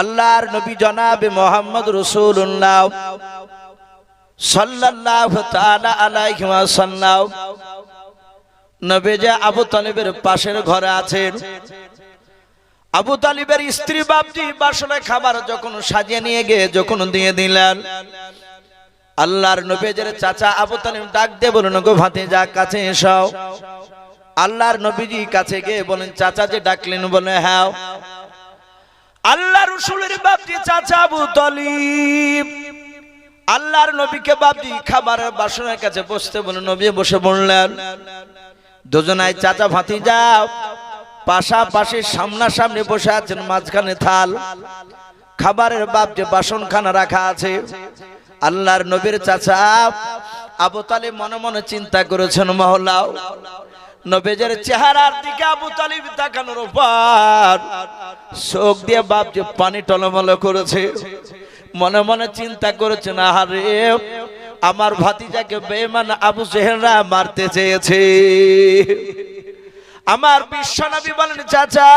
আল্লাহর নবী জনাবে মোহাম্মদ রসুল্লাহ সাল্লাল্লাহু তাআলা আলাইহি ওয়াসাল্লাম। নবী যে আবু তালিবের পাশের ঘরে আছেন। আবু তালিবের স্ত্রী বাপজি বাসনে খাবার যখন সাজিয়ে নিয়ে গিয়ে যখন দিয়ে দিলেন, আল্লাহর নবীজের চাচা আবু তালিব ডাক দিয়ে বলুন গো ভাতিজা, কাছে এসো। আল্লাহর নবীজি কাছে গিয়ে বলেন চাচা যে ডাকলেন বলে হ্যাঁ। আল্লাহ রসুলের বাপজি চাচা আবু তালিব। আল্লাহর নবীকে বাপজি খাবারের বাসনের কাছে বসতে বলে, নবী বসে বললেন, দুজনাই চাচা ভাতি যাও পাশাপাশি সামনাসামনি বসে আছেন মাঝখানে থাল। খাবারের বাপ যে বাসনখানা রাখা আছে। আল্লাহর নবীর চাচা আবু তালিব মনে মনে চিন্তা করেছেন, মহলাও নবেজের চেহারার দিকে আবু তালিব তাকানোর পর চোখ দিয়ে বাপ যে পানি টলমল করেছে, মনে মনে চিন্তা করেছেন আহারে আমার ভাতিজাকে বেমান আবু জেহেরা মারতে চেয়েছে। আমার বিশ্বনবী বলেন, চাচা,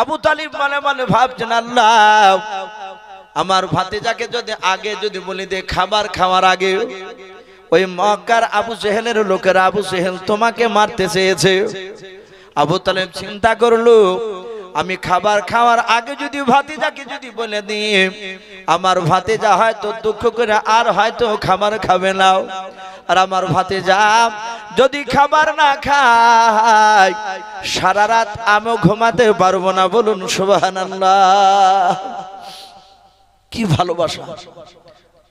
আবু তালিব মনে মনে ভাবছেন, আল্লাহ, আমার ভাতিজাকে যদি আগে যদি বলি দে, খাবার খাওয়ার আগে ওই মক্কার আবু জেহেলের লোকেরা, আবু জেহেল তোমাকে মারতে চেয়েছে। আবু তালেব চিন্তা করল, আমি খাবার খাওয়ার আগে যদি ভাতিজাকে যদি বলে দিই, আমার ভাতিজা হয়তো দুঃখ করে আর হয়তো খাবার খাবে না। আর আমার ভাতিজা যদি খাবার না খায়, সারা রাত আমিও ঘুমাতে পারব না, বলুন সুবহানাল্লাহ। কি ভালোবাসা।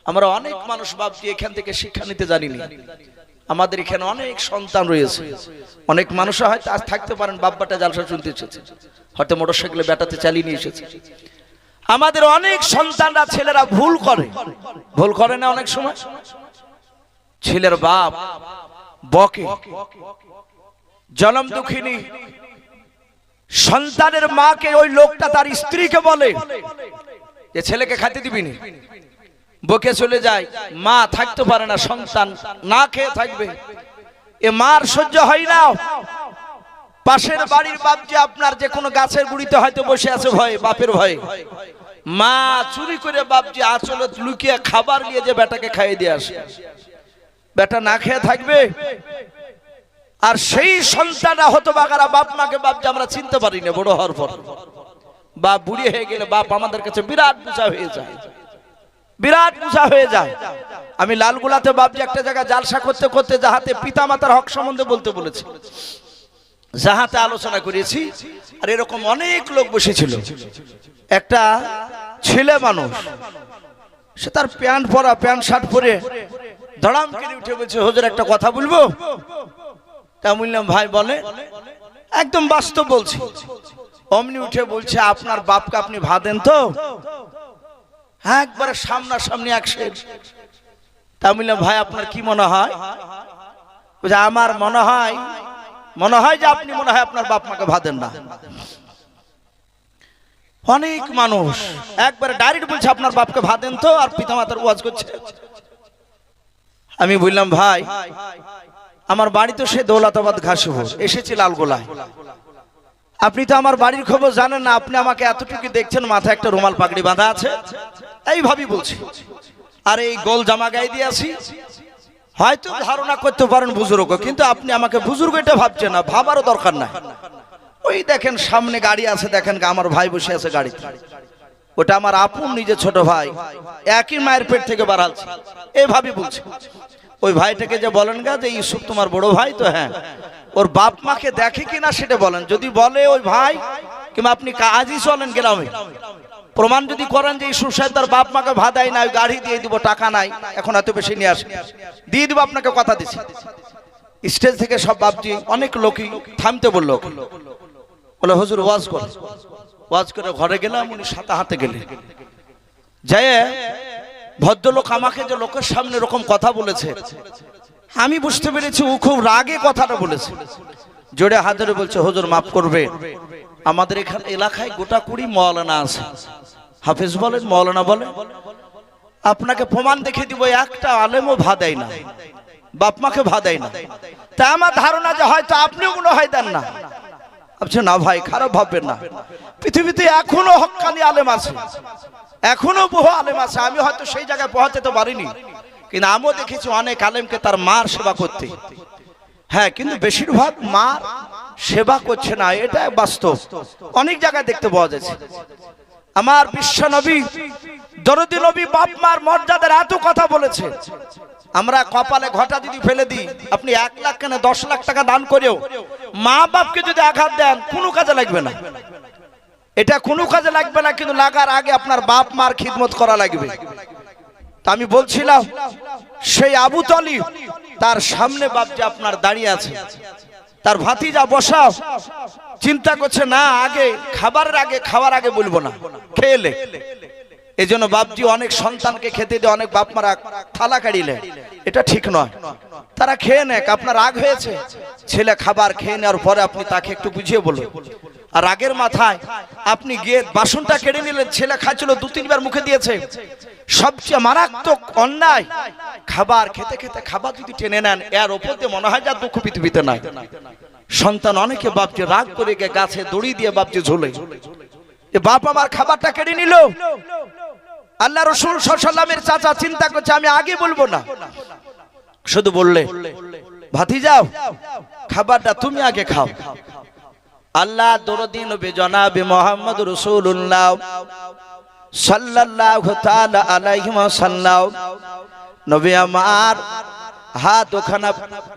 আমরা অনেক মানুষ ভাবছি এখান থেকে শিক্ষা নিতে জানিনি। আমাদের এখানে অনেক সন্তান রয়েছে। অনেক মানুষ হয়তো আজ থাকতে পারেন বাব্বাটা জালসা শুনতে এসেছে। হয়তো মোটরসাইকেলে বেটাতে চালিয়ে নিয়ে এসেছে। আমাদের অনেক সন্তানরা ছেলেরা ভুল করে। ভুল করে না অনেক সময়? ছেলের বাপ বকে। জনম দুঃখিনী। সন্তানের মাকে ওই লোকটা তার স্ত্রীকে বলে যে ছেলেকে খাইতে দিবি নি বকে চলে যায়, মা থাকতে পারে না, সন্তান না খেয়ে থাকবে। এ মার সহ্য হয় না। পাশের বাড়ির বাপ যে আপনার যে কোনো গাছের গুড়িতে হয়তো বসে আছে, ভয়ে, বাপের ভয়ে। মা চুরি করে বাপ যে আচলে লুকিয়ে খাবার নিয়ে যে বেটাকে খাইয়ে দিয়ে আসে। বেটা না খেয়ে থাকবে। আর সেই সন্তান হতো বাগারা বাপ মাকে বাপ যে আমরা চিনতে পারি না বড় হওয়ার পর। বাপ বুড়ি হয়ে গেলে বাপ আমাদের কাছে বিরাট বুঝা হয়ে যায়। বিরাট বুঝা হয়ে যায়। আমি লালগুলাতে বাপজি একটা জায়গায় জালসা করতে করতে যাহাতে পিতা মাতার হক সম্বন্ধে বলতে বলেছি। যাহাতে আলোচনা করেছি আর এরকম অনেক লোক বসেছিল। একটা ছেলে মানুষ, সে তার প্যান্ট পরা, প্যান্ট শার্ট পরে ধড়াম করে উঠে বলছে, হুজুর, একটা কথা বলব? তা বললাম, ভাই, বলে। একদম বাস্তব বলছি। অমনি উঠে বলছে, আপনার বাপকে আপনি ভাদেন তো? হ্যাঁ একবারে সামনাসামনি এক সেট তা বললাম, ভাই, আপনার কি মনে হয়? আমার মনে হয় মনে হয় যে আপনি মনে হয় আপনার বাপ মাকে ভাদেন না। অনেক মানুষ একবারে ডাইরেক্ট বলছে, আপনার বাপকে ভাদেন তো, আর পিতা মাতার ওয়াজ করছে। আমি বললাম, ভাই, আমার বাড়ি তো সে দৌলতাবাদ ঘাসপুর এসেছি লালগোলায় আপনি তো আমার বাড়ির খবর জানেন না, আপনি আমাকে এতটুকু দেখছেন, মাথায় একটা রুমাল পাগড়ি বাঁধা আছে। এইভাবেই বলছি। আর এই গোল জামা গায়ে দিয়ে আছি হয়তো ধারণা করতে পারেন বুজুর্গ, কিন্তু আপনি আমাকে বুজুর্গ এটা ভাবছেন না, ভাবারও দরকার নাই। ওই দেখেন সামনে গাড়ি আছে, দেখেন আমার ভাই বসে আছে গাড়িতে। ওটা আমার আপন নিজে ছোট ভাই, একই মায়ের পেট থেকে বাড়ালছে এইভাবেই বলছে। ওই ভাইটাকে যে বলেন গা যে, ইউসুফ তোমার বড় ভাই তো হ্যাঁ। ওর বাপ মাকে দেখে কিনা সেটা বলেন। যদি বলে ওই ভাই, কিংবা আপনি কাজই চলেন গ্রামে। প্রমাণ যদি করেন যে ইসুফ সাহেব তার বাপ মাকে ভাদাই নাই, গাড়ি দিয়ে দিব, টাকা নাই, এখন এত বেশি নিয়ে আসে। দিয়ে দিব আপনাকে কথা দিচ্ছি স্টেজ থেকে সব বাপজি, অনেক লোকই থামতে বলল বলে, হুজুর, ওয়াজ কর। ওয়াজ করে ঘরে গেলাম, উনি সাথে হাতে গেলে যায় ভদ্রলোক আমাকে যে লোকের সামনে এরকম কথা বলেছে, আমি বুঝতে পেরেছি ও খুব রাগে কথাটা বলেছে। জোরে হাজারে বলছে, হজুর, মাফ করবে আমাদের এখানে এলাকায় গোটা কুড়ি মৌলানা আছে। হাফিজ বলেন, মৌলানা বলেন। আপনাকে প্রমাণ দেখে দিব, একটা আলেমও ভা দেয় না। বাপ মাকে ভা দেয় না। তা আমার ধারণা যে হয়তো আপনিও মনে হয় দেন না। ভাবছে, না ভাই, খারাপ ভাববেন না। পৃথিবীতে এখনও হক্কানি আলেম আছে। এখনও বহু আলেম আছে। আমি হয়তো সেই জায়গায় পৌঁছাতে তো পারিনি। কিন্তু আমিও দেখেছি অনেক আলেমকে তার মার সেবা করতে। হ্যাঁ কিন্তু বেশিরভাগ মার সেবা করছে না এটা বাস্তব। অনেক জায়গায় দেখতে পাওয়া যাচ্ছে। আমার বিশ্ব নবী, দরদি নবী, বাপ, মার মর্যাদার এত কথা বলেছে। আমরা কপালে ঘটা যদি ফেলে দিই, আপনি এক লাখ কেন দশ লাখ টাকা দান করেও মা বাপকে যদি আঘাত দেন, কোনো কাজে লাগবে না। এটা কোনো কাজে লাগবে না, কিন্তু লাগার আগে আপনার বাপ, মার খিদমত করা লাগবে। তা আমি বলছিলাম, সেই আবু তলিব, তার সামনে বাপ যে আপনার দাঁড়িয়ে আছে। তার ভাতিজা বসাও। চিন্তা করছে, না, আগে, খাবারের আগে, খাওয়ার আগে বলব না। খেলে এই জন্য বাপজি অনেক সন্তানকে খেতে দিয়ে অনেক বাপ মারা থালা কাড়িলে এটা ঠিক নয়। তারা খেয়ে নেক, আপনার রাগ হয়েছে। ছেলে খাবার খেয়ে নেওয়ার পরে আপনি তাকে একটু বুঝিয়ে বলুন। রাগের মাথায় আপনি গিয়ে বাসনটা কেড়ে নিলেন, ছেলে খাচ্ছিল দু তিনবার মুখে দিয়েছে। সবচেয়ে মারাত্মক অন্যায়, খাবার খেতে খেতে খাবার যদি টেনে নেন, এর ওপর দিয়ে মনে হয় যা দুঃখ পৃথিবীতে নাই। সন্তান অনেকে বাপকে রাগ করে গিয়ে গাছে দড়ি দিয়ে বাপকে ঝোলে। বাপ আমার খাবারটা কেড়ে নিল। আল্লাহ রসুল সাল্লামের চাচা চিন্তা করছে, আমি আগে বলব না। শুধু বললে ভাতি যাও খাবারটা তুমি আগে খাও। আল্লাহ দরদিন বে জনাবে মোহাম্মদ রসুল্লাহ সাল্লাল্লাহু তাআলা আলাইহি ওয়াসাল্লাম। নবী আমার হাত ওখানা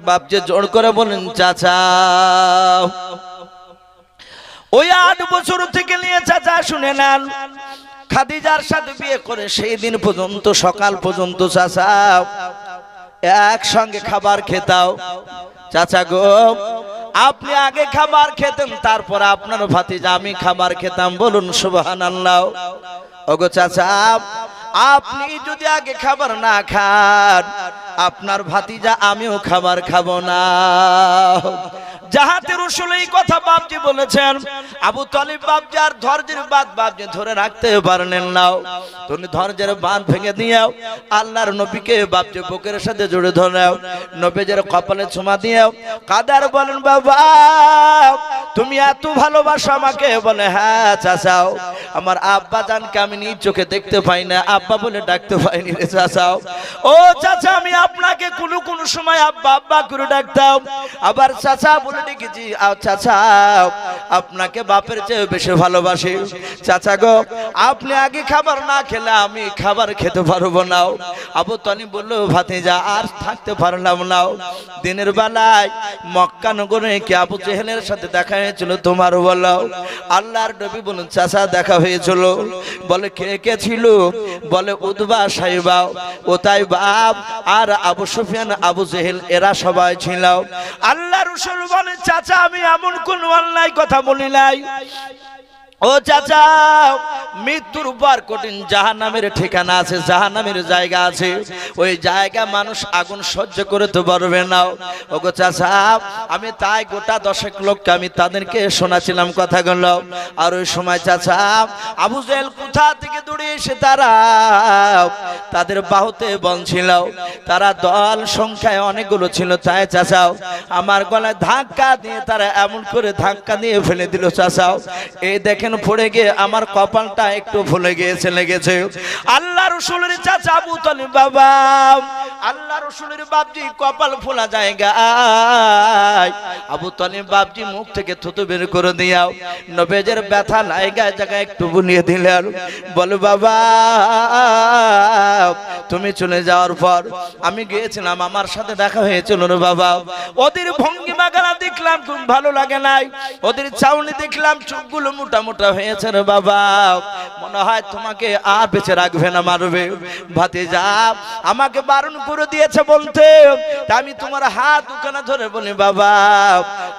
বাপ যে জোর করে বলেন চাচা, ওই আট বছর থেকে নিয়ে চাচা শুনে নেন। খাদিজার সাথে বিয়ে করে সেই দিন পর্যন্ত, সকাল পর্যন্ত চাচা, একসঙ্গে খাবার খেতাও চাচা গো আপনি আগে খাবার খেতেন, তারপর আপনার ভাতিজা, আমি খাবার খেতাম, বলুন সুবহান আল্লাহ ওগো চাচা আপনি যদি আগে খাবার না খান, আপনার ভাতিজা আমিও খাবার খাব না। নবীকে বুকের সাথে জুড়ে কপালে ছোমা দিয়াও, কাদার বলেন, বাবা, তুমি এত ভালোবাসো আমাকে। বলে হ্যাঁ চাচাও, আমার আব্বা জানকে আমি নিজ চোখে দেখতে পাই না। আব্বা বলে ডাকতে পাইনি রে চাচাও। ও চাচা, আমি আপনাকে কোনো কোনো সময় আব্বা আব্বা করে ডাকতাম। আবার চাচা বলে ডেকেছি চাচা, আপনাকে বাপের চেয়ে বেশি ভালোবাসি। চাচা গো, আপনি আগে খাবার না খেলে আমি খাবার খেতে পারব না। আবু তনি বলল, ভাতিজা, আর থাকতে পারলাম না। দিনের বেলায় মক্কা নগরে কি আবু জেহেলের সাথে দেখা হয়েছিল তোমার বলো? আল্লাহর নবী বলুন, চাচা, দেখা হয়েছিল। বলে, কে কে ছিল? বলে, উদ্বা সাইবা ও তাই বাপ আর আবু সুফিয়ান, আবু জেহেল, এরা সবাই ছিল। আল্লাহ রসুল বলে, চাচা, আমি এমন কোন অন্যায় কথা বলি নাই। ও চাচা, মৃত্যুর পর কঠিন জাহান্নামের ঠিকানা আছে, জাহান্নামের জায়গা আছে। ওই জায়গা মানুষ আগুন সহ্য করে তো পারবে না। ও গো চাচা, আমি তাই গোটা দশেক লোককে আমি তাদেরকে শোনাছিলাম কথাগুলো। আর ওই সময় চাচা, আবু জেল কোথা থেকে দৌড়ে এসে তারা তাদের বাহুতে বন ছিল। তারা দল সংখ্যায় অনেকগুলো ছিল। তাই চাচাও, আমার গলায় ধাক্কা দিয়ে তারা এমন করে ধাক্কা দিয়ে ফেলে দিল চাচাও। এই দেখেন পড়ে গিয়ে আমার কপালটা একটু ভুলে গিয়েছে, লেগেছে। আল্লাহ রসুলের চাচা আবু তালিব বাবা, আল্লাহ রসুলের বাপজি কপাল ফোলা জায়গা আবু তালিব বাপজি মুখ থেকে থুতু বের করে দিয়াও। নবেজের ব্যথা লাইগায় জায়গায় একটু বুনিয়ে দিলে দিলেন। বল, বাবা, তুমি চলে যাওয়ার পর আমি গিয়েছিলাম, আমার সাথে দেখা হয়েছিল রে বাবা। ওদের ভঙ্গিমা গালা দেখলাম, খুব ভালো লাগে নাই। ওদের চাউনি দেখলাম, চোখগুলো মোটা মোটা হয়েছে রে বাবা। মনে হয় তোমাকে আর বেঁচে রাখবে না, মারবে। ভাতে যা আমাকে বারণ করে দিয়েছে বলতে। তা আমি তোমার হাত দুখানা ধরে বলি, বাবা,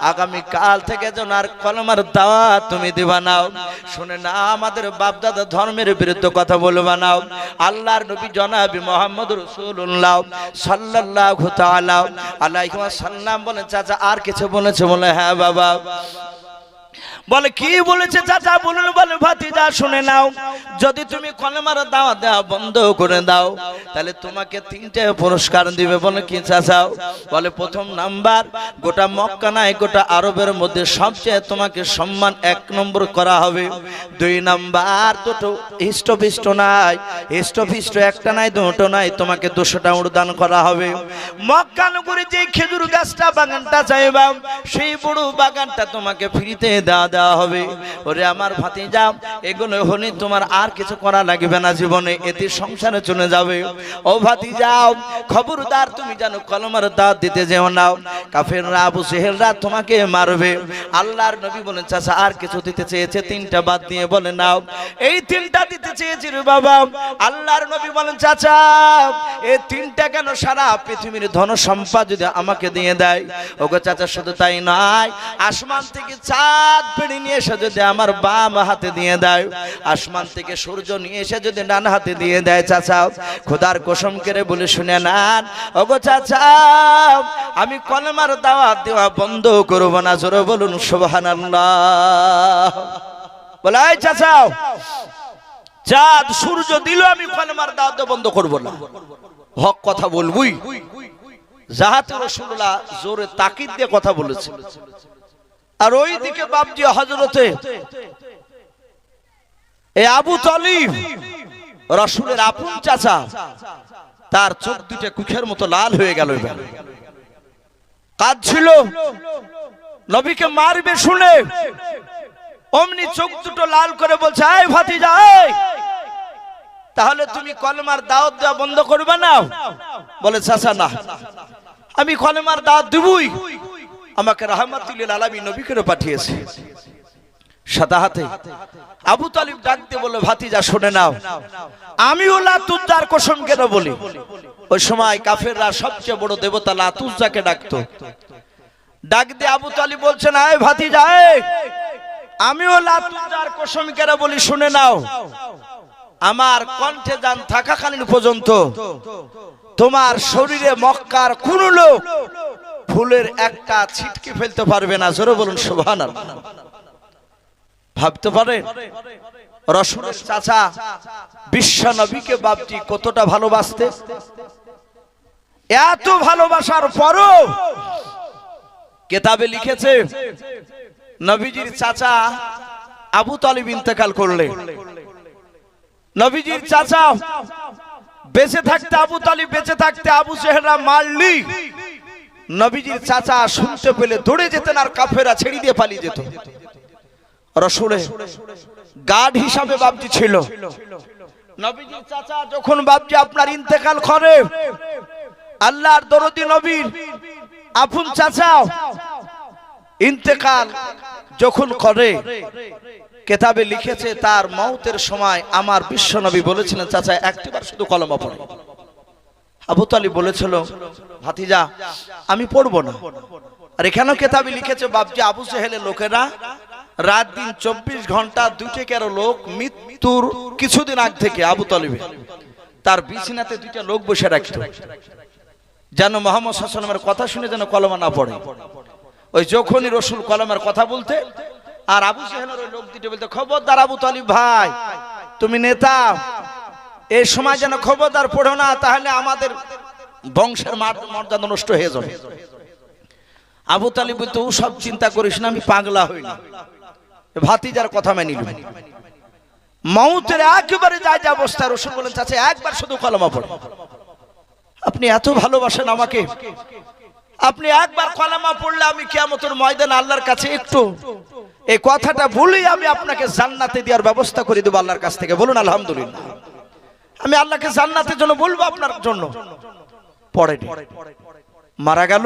আগামী কাল থেকে যেন আর কলমার দাওয়াত তুমি দিবা নাও শুনে না, আমাদের বাপ দাদা ধর্মের বিরুদ্ধে কথা বলবা নাও আল্লাহর নবী জনাবি মোহাম্মদ রসুল্লাহ সাল্লাল্লাহু তাআলা আলাইহি ওয়াসাল্লাম বলেন, চাচা, আর কিছু বলেছে? বলে হ্যাঁ বাবা। বলে, কি বলেছে চাচা বলুন, বলে, ভাতিজা, শুনে নাও। যদি তুমি কলেমার দাওয়া দেওয়া বন্ধ করে দাও, তাহলে তোমাকে তিনটে পুরস্কার দিবে বলে কি চাচাও বলে, প্রথম নাম্বার, গোটা মক্কা নাই গোটা আরবের মধ্যে সবচেয়ে তোমাকে সম্মান এক নম্বর করা হবে। দুই নাম্বার, দুটো হিষ্টপিষ্ট নাই। হিষ্টপিষ্ট একটা নাই, দুটো নাই, তোমাকে দুশোটা উড়দান করা হবে। মক্কা নগরে যে খেজুর গাছটা বাগানটা চাইবা, সেই বড় বাগানটা তোমাকে ফ্রিতে দেওয়া দেওয়া হবে। ওরে আমার ভাতি যাও এগুলো হলে তোমার আর কিছু করা লাগবে না জীবনে, এতে সংসারে চলে যাবে। ও ভাতি যাও খবরদার তুমি জানো কলমার দাঁত দিতে যেও নাও কাফেররা, আবু সেহেলরা তোমাকে মারবে। আল্লাহর নবী বলেন, চাচা, আর কিছু দিতে চেয়েছে, তিনটা বাদ দিয়ে বলে নাও। এই তিনটা দিতে চেয়েছি রে বাবা। আল্লাহর নবী বলেন, চাচা এই তিনটা কেন সারা পৃথিবীর ধন সম্পদ যদি আমাকে দিয়ে দেয়? ওগো চাচা, শুধু তাই নয়, আসমান থেকে চাঁদ পেড়ে নিয়ে এসে যদি আমার বাম হাতে দিয়ে দেয়, আসমান থেকে সূর্য নিয়ে এসে যদি ডান হাতে দিয়ে দেয়, চাচা, খোদার কসম করে বলে শুনে নেন। ওগো চাচা, আমি কলমার দাওয়াত দেওয়া বন্ধ করব না, জোরে বলুন সুবহানাল্লাহ। বলে, এই চাচা, চাঁদ, সূর্য দিল আমি কলমার দাওয়াত দেওয়া বন্ধ করব না। হক কথা বলবুই? জাহাতে রসুল্লাহ জোরে তাকিদ দিয়ে কথা বলেছে। আর ওই দিকে বাপজি হজরতে এ আবু তলিব, রসুলের আপন চাচা, তার চোখ দুটো কুখের মতো লাল হয়ে গেল কাজ ছিল নবীকে মারবে শুনে, অমনি চোখ দুটো লাল করে বলছে, আয় ভাতিজা, আয়! তাহলে তুমি কলমার দাওয়াত দেওয়া বন্ধ করবে না? বলে, চাচা, না। আমি কলমার দাওয়াত দিবই। আমাকে রাহমাতুল্লিল আলামী নবী করে পাঠিয়েছে। সাদা হাতে। আবু তালিব ডাক দিয়ে বলে ভাতিজা, শুনে নাও। আমি ও লাতুজ্জার কসম কেন বলি? ওই সময় কাফেররা সবচেয়ে বড় দেবতা লাতুজ্জাকে ডাকতো। ডাক দিয়ে আবু তালিব বলছেন, আয় ভাতিজা আমিও লাতুজ্জার কসম কেন বলি, শুনে নাও। আমার কণ্ঠে যান থাকাকালীন পর্যন্ত তোমার শরীরে মক্কার কোন লোক ফুলের একটা ছিটকে ফেলতে পারবে না। জোরে বলুন শোভান ভাবতে পারে? রসুলের চাচা বিশ্ব নবীকে বাপটি কতটা ভালোবাসতে? এত ভালোবাসার পরও কেতাবে লিখেছে, নবীজির চাচা আবু তালিব ইন্তেকাল করলে। নবীজির চাচা বেঁচে থাকতে, আবু তালিব বেঁচে থাকতে আবু সেহরা মারলি। নবীজির চাচা শুনতে পেলে দৌড়ে যেতেন আর কাফেরা ছেড়ে দিয়ে পালিয়ে যেত। রসুলে গার্ড হিসাবে বাপজি ছিল। নবীজির চাচা যখন বাপজি আপনার ইন্তেকাল করে, আল্লাহর দরদি নবীর আপন চাচা ইন্তেকাল যখন করে, কেতাবে লিখেছে, তার মৌতের সময় আমার বিশ্ব নবী বলেছিলেন, চাচা, একটিবার শুধু কলমা পড়ে। আবু তালিব বলেছিল, ভাতিজা, আমি পড়ব না। আর এখানেও কেতাবে লিখেছে, বাপজি আবু সেহেলের লোকেরা রাত দিন চব্বিশ ঘণ্টা দুইটে কেরো লোক মৃত্যুর কিছুদিন আগ থেকে আবু তালিবে। তার বিছানাতে দুইটা লোক বসে রাখত। যেন মোহাম্মদ সাল্লামের কথা শুনে যেন কলমা না পড়ে। ওই যখনই রসুল কলমের কথা বলতে, আর আবু সেহেলের লোক দুটো বলতে, খবরদার আবু তালিব ভাই, তুমি নেতা এই সময় যেন খবরদার পড়ো না, তাহলে আমাদের বংশের মার- মর্যাদা নষ্ট হয়ে যাবে। আবু তালিব ও সব চিন্তা করিস না, আমি পাগলা হই না। ভাতিজার কথা মেনে নিল। মৌতের একেবারে যা যা অবস্থা, রসুল বলেন, চাচা, একবার শুধু কলমা পড়ে। আপনি এত ভালোবাসেন আমাকে। আপনি একবার কলামা পড়লে আমি কিয়ামতের ময়দান আল্লাহর কাছে একটু এই কথাটা বলেই আমি আপনাকে জান্নাতে দেওয়ার ব্যবস্থা করে দেবো আল্লাহর কাছ থেকে। বলুন, আলহামদুলিল্লাহ। আমি আল্লাহকে জান্নাতের জন্য বলব আপনার জন্য। পড়ে মারা গেল।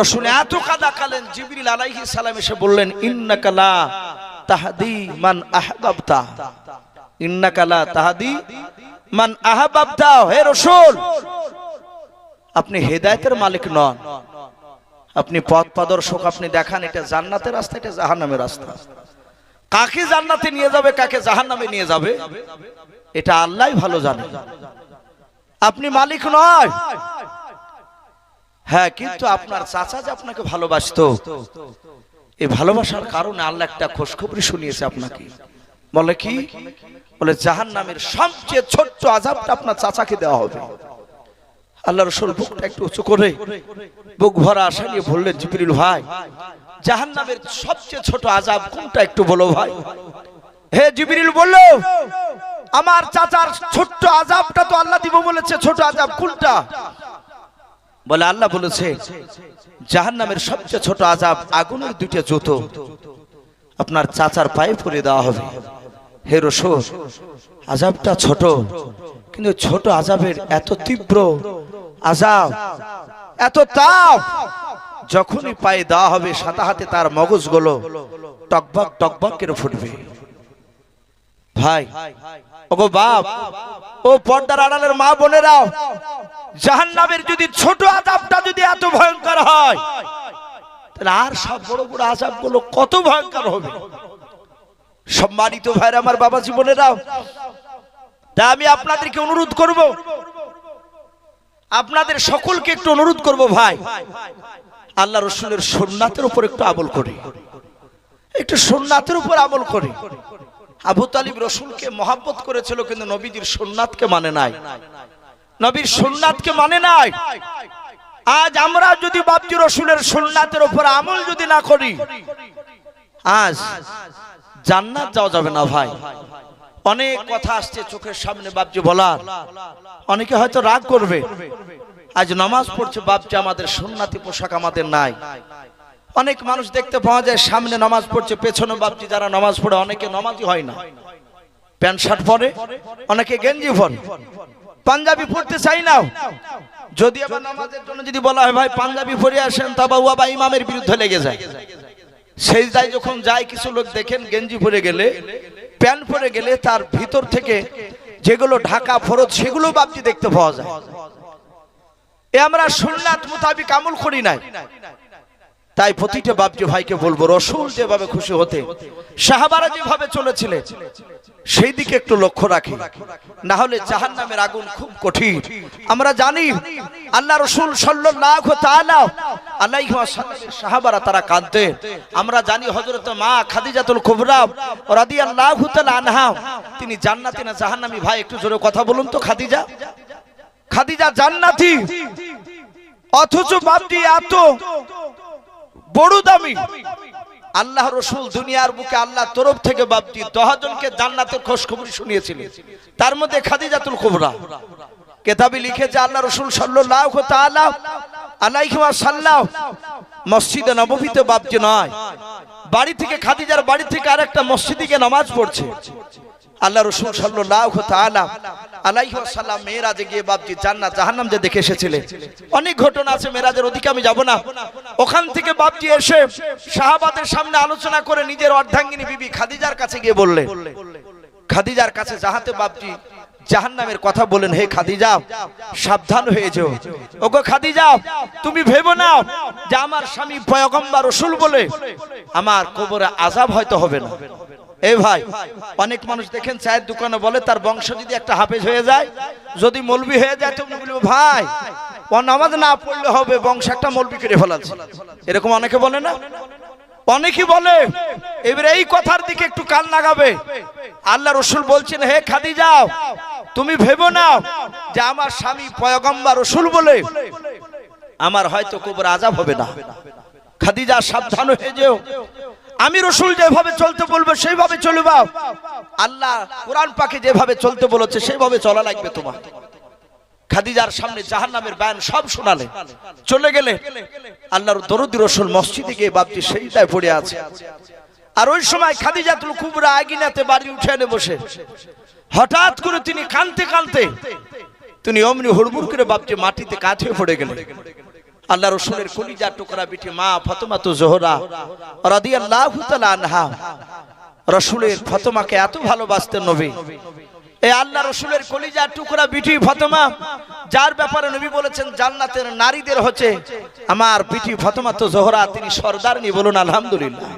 রসুল এত কাদা কালেন, জিবরিল আলাইহিস সালাম এসে বললেন, ইন্নাকা লা তাহদি মান আহবাবতা। ইন্নাকা লা তাহদি মান আহবাবতা। হে রসুল, আপনি হেদায়েতের মালিক নন। আপনি পথ প্রদর্শক, আপনি দেখান, এটা জান্নাতের রাস্তা, এটা জাহান্নামের রাস্তা। কাকে জান্নাতে নিয়ে যাবে, কাকে জাহান্নামে নিয়ে যাবে? এটা আল্লাহই ভালো জানে। আপনি মালিক নয়। হ্যাঁ কিন্তু আপনার চাচা যে আপনাকে ভালোবাসতো, এই ভালোবাসার কারণে আল্লাহ একটা খোঁজখবরি শুনিয়েছে আপনাকে। বলে কি? বলে জাহান নামের সবচেয়ে ছোট্ট আজাবটা আপনার চাচাকে দেওয়া হবে। আল্লাহ রসুল বুকটা একটু উঁচু করে বুক ভরা আশা নিয়ে বললেন, জিবরিল ভাই জাহান নামের সবচেয়ে ছোট আজাব কোনটা একটু বলো ভাই? হে জিবরিল বলল আমার চাচার ছোট্ট আজাবটা তো আল্লাহ দিব বলেছে, ছোট আজাব কোনটা? বলে আল্লাহ বলেছে জাহান নামের সবচেয়ে ছোট আজাব আগুনের দুইটা জুতো। আপনার চাচার পায়ে পরে দেওয়া হবে। হে রসুল আজাবটা ছোট, কিন্তু ছোট আজাবের এত তীব্র আজাব এত তাপ, যখনই পায়ে দেওয়া হবে সাথে হাতে তার মগজগুলো টকবক টকবক কেন ফুটবে। ভাই ওগো বাপ ও পর্দার আড়ালের মা বোনেরাও জাহান্নামের যদি ছোট আজাবটা যদি এত ভয়ঙ্কর হয় তাহলে আর সব বড় বড় আজাবগুলো কত ভয়ঙ্কর হবে? সম্মানিত ভাইরা আমার বাবা জীবনেরাও তা আমি আপনাদেরকে অনুরোধ করব আপনাদের সকলকে একটু অনুরোধ করব ভাই আল্লাহ রসুলের সোননাথের উপর একটু আমল করি একটু সোননাথের উপর আমল করি। আবু তালিব রসুলকে মহাব্বত করেছিল, কিন্তু নবীজির সোননাথকে মানে নাই। নবীর সোননাথকে মানে নাই। আজ আমরা যদি বাবজি রসুলের সোননাথের উপর আমল যদি না করি, আজ জান্নাত যাওয়া যাবে না ভাই। অনেক কথা আসছে চোখের সামনে বাপজি বলার। অনেকে হয়তো রাগ করবে। আজ নামাজ পড়ছে, বাপজি আমাদের সুন্নাতি পোশাক আমাদের নাই। অনেক মানুষ দেখতে পাওয়া যায়, সামনে নামাজ পড়ছে, পেছনে বাপজি যারা নামাজ পড়ে, অনেকে নামাজই হয় না। প্যান্ট শার্ট পরে, অনেকে গেঞ্জি পরে। পাঞ্জাবি পড়তে চাই না। যদি আবার নামাজের জন্য যদি বলা হয়, ভাই, পাঞ্জাবি পরে আসেন তা বাবু আবার ইমামের বিরুদ্ধে লেগে যায়। সেই যায় যখন যায়, কিছু লোক দেখেন গেঞ্জি পরে গেলে, প্যান্ট পরে গেলে তার ভিতর থেকে যেগুলো ঢাকা ফরত সেগুলো বাপজি দেখতে পাওয়া যায়। এ আমরা সুন্নাত মোতাবিক আমল করি নাই। তাই প্রতিটা বাপজি ভাইকে বলব, রসুল যেভাবে খুশি হতে, সাহাবারা যেভাবে চলেছিলেন সেই দিকে একটু লক্ষ্য রাখি। না হলে জাহান নামের আগুন খুব কঠিন। আমরা জানি, আল্লাহ রসুল সাহাবারা তারা কাঁদতেন। আমরা জানি হযরত মা খাদিজাতুল কুবরা রাদিয়াল্লাহু তাআলা আনহা, তিনি জান্নাতি না জাহান্নামী? ভাই, একটু জোরে কথা বলুন তো, খাদিজা। খাদিজা জান্নাতি, অথচ বাপটি এত বড় দামি। আল্লাহ রসুল দুনিয়ার বুকে আল্লাহ তরফ থেকে বাপটি দহজনকে জান্নাতের খোঁজ খবর শুনিয়েছিলেন। তার মধ্যে খাদিজাতুল কুবরা। কেতাবি লিখেছে আল্লাহ রসুল সাল্লাল্লাহু তাআলা আলাইহি ওয়াসাল্লাম মসজিদে নববীতে বাপজি নয়, বাড়ি থেকে খাদিজার বাড়ি থেকে আরেকটা মসজিদে নামাজ পড়ছে। আল্লাহ রসুল সাল্লাল্লাহু তাআলা আলাইহি ওয়াসাল্লাম গিয়ে বাপজি জাহান্নাম যে দেখে অনেক ঘটনা আছে ওদিকে আমি না। ওখান থেকে এসে সামনে আলোচনা করে নিজের অর্ধাঙ্গিনী বিবি খাদিজার কাছে গিয়ে বললেন, খাদিজার কাছে যাহাতে জাহান্নামের কথা বলেন হে খাদিজা, সাবধান হয়ে যাও। ওগো খাদিজা, তুমি ভেবো না যে আমার স্বামী পয়গম্বর রসুল বলে আমার কবরে আজাব হয়তো হবে না। এই ভাই, অনেক মানুষ দেখেন চায়ের দোকানে বলে, তার বংশ যদি একটা হাফেজ হয়ে যায়, যদি মলবি হয়ে যায় তুমি বলব ভাই, ও নামাজ না পড়লে হবে, বংশ একটা মলবি করে ফেলাচ্ছে। এরকম অনেকে বলে না? অনেকে বলে, এবারে এই কথার দিকে একটু কান লাগাবে। আল্লাহ রসুল বলছেন, হে খাদি যাও তুমি ভেবো না যে আমার স্বামী পয়গম্বর রসুল বলে, আমার হয়তো কবর আজাব হবে না। খাদিজা, সাবধান হয়ে যেও। আমি রসুল যেভাবে চলতে বলব, সেইভাবে চলবা। আল্লাহ কোরআন পাকে যেভাবে চলতে বলেছে, সেইভাবে চলা লাগবে তোমার। খাদিজার সামনে জাহান নামের বায়ান সব শোনালে। চলে গেলে আল্লাহর দরদি রসুল মসজিদে গিয়ে বাপজি সেইটায় পড়ে আছে। আর ওই সময় খাদিজাতুল কুবরা আগিনাতে বাড়ি উঠে এনে বসে। হঠাৎ করে তিনি কানতে কানতে তিনি অমনি হুড়মুড় করে বাপজি মাটিতে কাঠে পড়ে গেলেন। আল্লাহ রসুলের কলিজা টুকরা বিটি মা ফতমা তো জোহরা রাদি আল্লাহ আনহা। রসুলের ফতমাকে এত ভালোবাসতেন নবী। এই আল্লাহ রসুলের কলিজা টুকরা বিটি ফতমা, যার ব্যাপারে নবী বলেছেন, জান্নাতের নারীদের হচ্ছে আমার বিটি ফতমা তো জোহরা, তিনি সর্দারনি বলুন, আলহামদুলিল্লাহ।